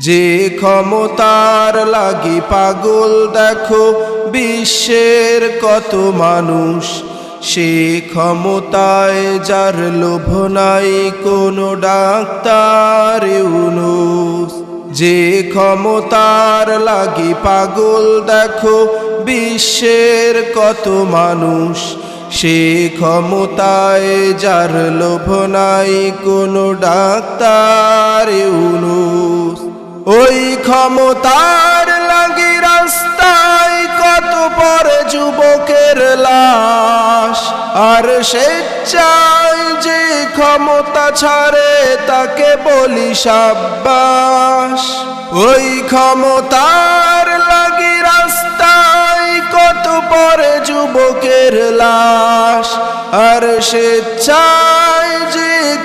যে ক্ষমতার লাগি পাগল দেখো, বিশ্বের কত মানুষ। সে ক্ষমতায় যার লোভ নাই, কোনো ডাক্তার যে ক্ষমতার লাগি পাগল দেখো, বিশ্বের কত মানুষ। সে ক্ষমতায় যার লোভ নাই, কোনো ডাক্তার ইউনুস। ওই ক্ষমতার লাগি রাস্তায় কত পরে যুবকের লাশ? আর স্বেচ্ছায় যে ক্ষমতা ছাড়ে, তাকে বলি সাব্বাস। ওই ক্ষমতার লাগি রাস্তায় কত পরে যুবকের লাশ? আর স্বেচ্ছায়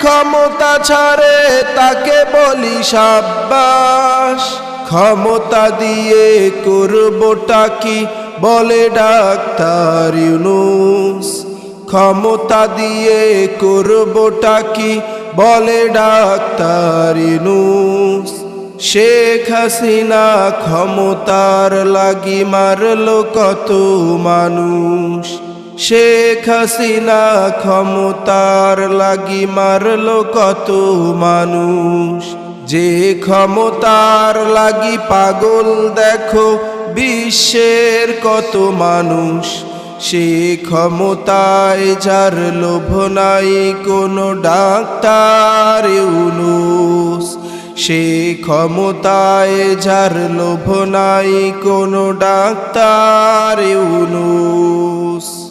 ক্ষমতা ছাড়ে, তাকে বলি সাব্বাস। ক্ষমতা দিয়ে করবোটা কি বলে ডাক্তার ইউনুস? ক্ষমতা দিয়ে করবোটা কি বলে ডাক্তার ইউনুস? শেখ হাসিনা ক্ষমতার লাগি মারলো কত মানুষ। শেখ হাসিনা ক্ষমতার লাগি মারলো কত মানুষ। যে ক্ষমতার লাগি পাগল, দেখো বিশ্বের কত মানুষ। সে ক্ষমতায় যার লোভ নাই, কোনো ডাক্তার সে ক্ষমতায় যার লোভ নাই, কোনো ডাক্তার ইউনুস।